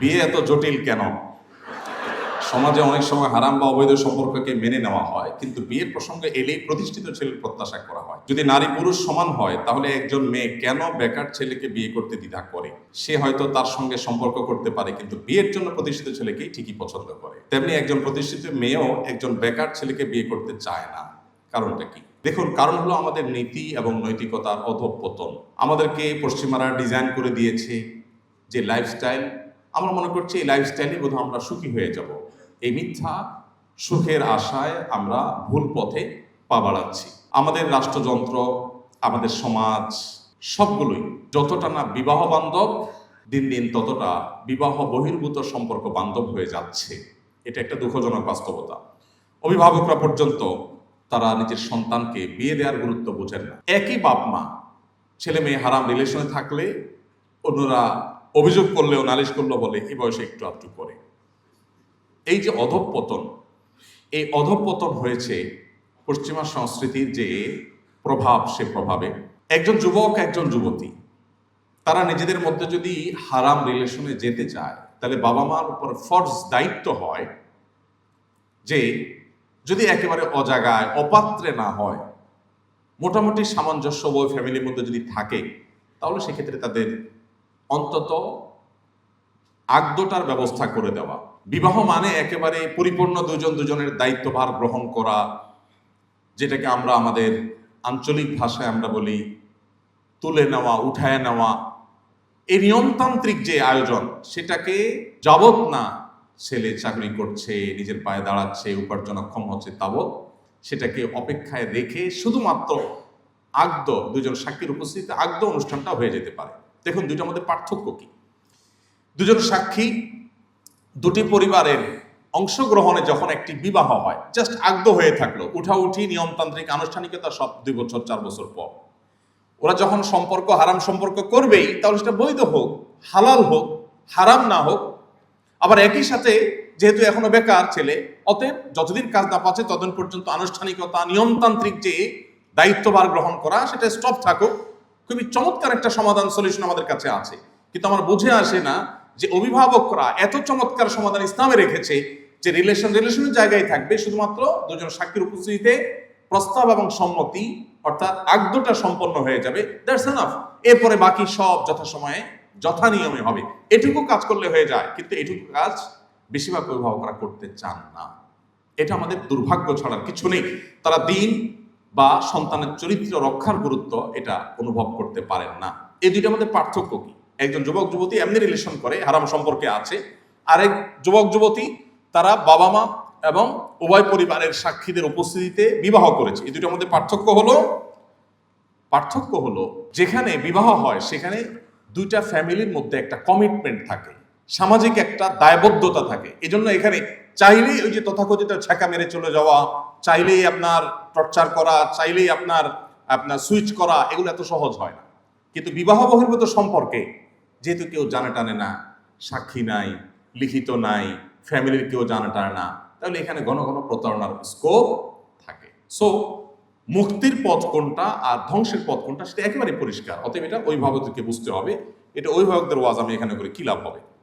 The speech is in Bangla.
বিয়ে এত জটিল কেন? সমাজে অনেক সময় হারাম বা অবৈধ সম্পর্ককে মেনে নেওয়া হয়, কিন্তু বিয়ের প্রসঙ্গে এলেই প্রতিষ্ঠিত ছেলের প্রত্যাশা করা হয়। যদি নারী পুরুষ সমান হয়, তাহলে একজন মেয়ে কেন বেকার ছেলেকে বিয়ে করতে দ্বিধা করে? সে হয়তো তার সঙ্গে সম্পর্ক করতে পারে, কিন্তু বিয়ের জন্য প্রতিষ্ঠিত ছেলেকেই ঠিকই পছন্দ করে। তেমনি একজন প্রতিষ্ঠিত মেয়েও একজন বেকার ছেলেকে বিয়ে করতে চায় না। কারণটা কি? দেখুন, কারণ হলো আমাদের নীতি এবং নৈতিকতার অধঃপতন। আমাদেরকে পশ্চিমারা ডিজাইন করে দিয়েছে যে লাইফস্টাইল আমরা মনে করছি এই লাইফস্টাইলে বোধহয় আমরা সুখী হয়ে যাব। এই মিথ্যা সুখের আশায় আমরা ভুল পথে পা বাড়াচ্ছি। আমাদের রাষ্ট্রযন্ত্র, আমাদের সমাজ, সবগুলোই যতটা না বিবাহ বান্ধব, দিন দিন ততটা বিবাহ বহির্ভূত সম্পর্ক বান্ধব হয়ে যাচ্ছে। এটা একটা দুঃখজনক বাস্তবতা। অভিভাবকরা পর্যন্ত তারা নিজের সন্তানকে বিয়ে দেওয়ার গুরুত্ব বোঝেন না। একই বাপ মা ছেলে মেয়ে হারাম রিলেশনে থাকলে অন্যরা অভিযোগ করলেও, নালিশ করল বলে, এই বয়সে একটু আধটু করে। এই যে অধঃপতন, এই অধঃপতন হয়েছে পশ্চিমা সংস্কৃতির যে প্রভাব, সে প্রভাবে। একজন যুবক, একজন যুবতী, তারা নিজেদের মধ্যে যদি হারাম রিলেশনে যেতে চায়, তাহলে বাবা মার উপর ফর্জ দায়িত্ব হয় যে, যদি একেবারে অজাগায়, অপাত্রে না হয়, মোটামুটি সামঞ্জস্য ওই ফ্যামিলির মধ্যে যদি থাকে, তাহলে সেক্ষেত্রে তাদের অন্তত আগদোটার ব্যবস্থা করে দেওয়া। বিবাহ মানে একেবারে পরিপূর্ণ দুজন দুজনের দায়িত্বভার গ্রহণ করা, যেটাকে আমরা আমাদের আঞ্চলিক ভাষায় আমরা বলি তুলে নেওয়া, উঠায় নেওয়া। এই নিয়মতান্ত্রিক যে আয়োজন, সেটাকে যাবৎ না ছেলে চাকরি করছে, নিজের পায়ে দাঁড়াচ্ছে উপার্জনক্ষম হচ্ছে তাবৎ, সেটাকে অপেক্ষায় রেখে শুধুমাত্র আগদ, দুজন সাক্ষীর উপস্থিতিতে আগদ অনুষ্ঠানটা হয়ে যেতে পারে। দেখুন, দুইটার মধ্যে পার্থক্য কি? দুজন সাক্ষী দুটি পরিবারের অংশগ্রহণে যখন একটি বিবাহ হয় জাস্ট আগদ হয়ে থাকল, উঠাউঠি, নিয়মতান্ত্রিক, আনুষ্ঠানিকতা সব দুই বছর, চার বছর পর। ওরা যখন সম্পর্ক, হারাম সম্পর্ক করবেই, তাহলে সেটা বৈধ হোক, হালাল হোক, হারাম না হোক, আবার একই সাথে যেহেতু এখনও বেকার ছেলে, অতএব যতদিন কাজ না পাচ্ছে, ততদিন পর্যন্ত আনুষ্ঠানিকতা, নিয়মতান্ত্রিক যে দায়িত্বভার গ্রহণ করা, সেটা স্টপ থাকুক খুবই চমৎকার একটা সমাধান সলিউশন আমাদের কাছে আছে। কিন্তু আমার বুঝে আসে না যে অভিভাবকরা এত চমৎকার সমাধান ইসলামে রেখেছে যে রিলেশন রিলেশনের জায়গায় থাকবে শুধুমাত্র দুজন সাক্ষীর উপস্থিতিতে প্রস্তাব এবং সম্মতি, অর্থাৎ আগদটা সম্পন্ন হয়ে যাবে। দ্যাটস এনাফ এরপরে বাকি সব যথাসময়ে, যথা নিয়মে হবে। এটুকু কাজ করলে হয়ে যায়, কিন্তু এটুকু কাজ বেশিরভাগ অভিভাবকরা করতে চান না। এটা আমাদের দুর্ভাগ্য ছাড়ার কিছু নেই। তারা দিন বা সন্তানের চরিত্র রক্ষার গুরুত্ব এটা অনুভব করতে পারেন না। এই দুইটার মধ্যে পার্থক্য কি? একজন যুবক, যুবতী এমনি রিলেশন করে, হারাম সম্পর্কে আছে। আরেক যুবক, যুবতী তারা বাবা মা এবং উভয় পরিবারের সাক্ষীদের উপস্থিতিতে বিবাহ করেছে। এই দুটোর মধ্যে পার্থক্য হলো পার্থক্য হলো যেখানে বিবাহ হয় সেখানে দুইটা ফ্যামিলির মধ্যে একটা কমিটমেন্ট থাকে। সামাজিক একটা দায়বদ্ধতা থাকে। এজন্য এখানে চাইলেই ওই যে তথাকথিত ছ্যাঁকা মেরে চলে যাওয়া, চাইলেই আপনার টর্চার করা, চাইলেই আপনার আপনার সুইচ করা, এগুলো এত সহজ হয় না। কিন্তু বিবাহ বহির্ভূত সম্পর্কে যেহেতু কেউ জানে টানে না, সাক্ষী নাই, লিখিত নাই, ফ্যামিলির কেউ জানে টানে না, তাহলে এখানে ঘন ঘন প্রতারণার স্কোপ থাকে। সো মুক্তির পথ কোনটা আর ধ্বংসের পথ কোনটা সেটা একেবারে পরিষ্কার। অতএব এটা অভিভাবকদেরকে বুঝতে হবে। এটা অভিভাবকদের ওয়াজ আমি এখানে করে কি লাভ হবে?